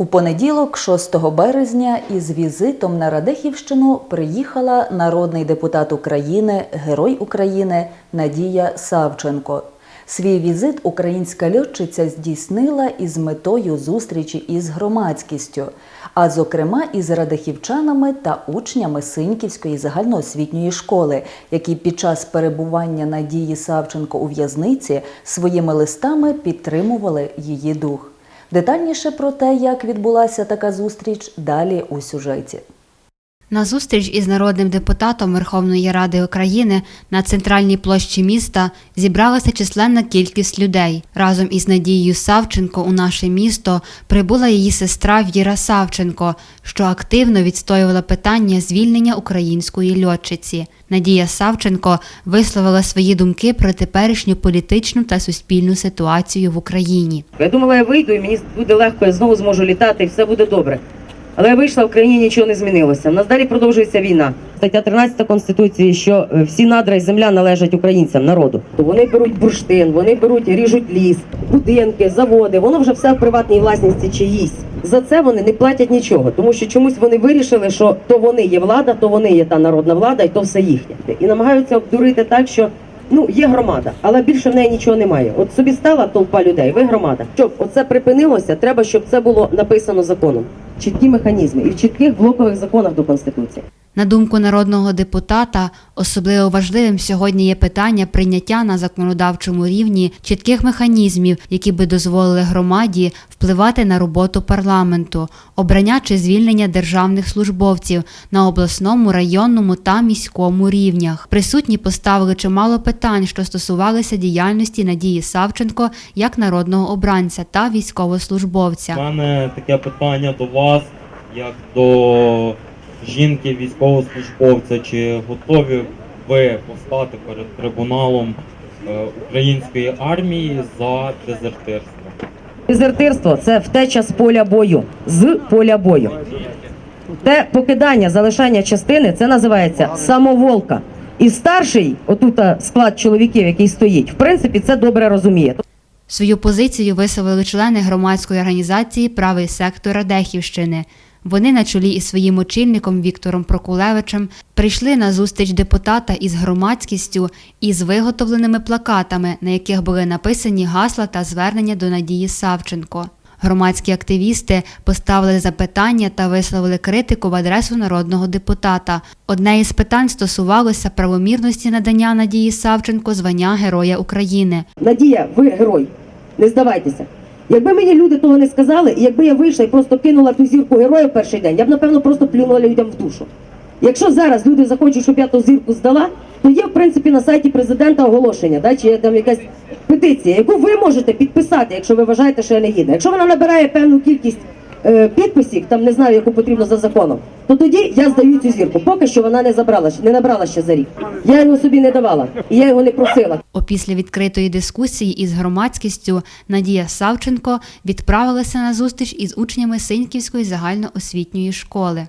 У понеділок, 6 березня, із візитом на Радехівщину приїхала народний депутат України, Герой України Надія Савченко. Свій візит українська льотчиця здійснила із метою зустрічі із громадськістю, а зокрема із радехівчанами та учнями Синьківської загальноосвітньої школи, які під час перебування Надії Савченко у в'язниці своїми листами підтримували її дух. Детальніше про те, як відбулася така зустріч, далі у сюжеті. На зустріч із народним депутатом Верховної Ради України на центральній площі міста зібралася численна кількість людей. Разом із Надією Савченко у наше місто прибула її сестра Віра Савченко, що активно відстоювала питання звільнення української льотчиці. Надія Савченко висловила свої думки про теперішню політичну та суспільну ситуацію в Україні. Я думала, я вийду і мені буде легко, я знову зможу літати і все буде добре. Але я вийшла в країні нічого не змінилося. У нас далі продовжується війна. Стаття 13 Конституції, що е, всі надра і земля належать українцям, народу. Вони беруть бурштин, вони беруть, ріжуть ліс, будинки, заводи. Воно вже все в приватній власності чиїсь. За це вони не платять нічого, тому що чомусь вони вирішили, що то вони є влада, то вони є та народна влада, і то все їхнє. І намагаються обдурити так, що Ну, є громада, але більше в неї нічого немає. От собі стала толпа людей, ви громада. Щоб оце припинилося, треба, щоб це було написано законом. Чіткі механізми і в чітких блокових законах до конституції. На думку народного депутата, особливо важливим сьогодні є питання прийняття на законодавчому рівні чітких механізмів, які би дозволили громаді впливати на роботу парламенту, обрання чи звільнення державних службовців на обласному, районному та міському рівнях. Присутні поставили чимало питань, що стосувалися діяльності Надії Савченко як народного обранця та військовослужбовця. У мене таке питання до вас, як до жінки військовослужбовця. Чи готові ви постати перед трибуналом е, української армії за дезертирство? Дезертирство це втеча з поля бою. З поля бою. Те покидання, залишання частини це називається самоволка. І старший, отута склад чоловіків, який стоїть, в принципі, це добре розуміє. Свою позицію висловили члени громадської організації Правий сектор Радехівщини. Вони на чолі із своїм очільником Віктором Прокулевичем прийшли на зустріч депутата із громадськістю із виготовленими плакатами, на яких були написані гасла та звернення до Надії Савченко. Громадські активісти поставили запитання та висловили критику в адресу народного депутата. Одне із питань стосувалося правомірності надання Надії Савченко звання Героя України. Надія, ви герой. Не здавайтеся. Якби мені люди того не сказали, і якби я вийшла і просто кинула ту зірку героя перший день, я б напевно просто плюнула людям в душу. Якщо зараз люди захочуть, щоб я ту зірку здала, то є в принципі на сайті президента оголошення, да, чи є там якась петиція, яку ви можете підписати, якщо ви вважаєте, що я не гідна. Якщо вона набирає певну кількість підписів, там не знаю, яку потрібно за законом, то тоді я здаю цю зірку. Поки що вона не забрала, не набрала ще за рік. Я його собі не давала, і я його не просила. Опісля відкритої дискусії із громадськістю Надія Савченко відправилася на зустріч із учнями Синьківської загальноосвітньої школи.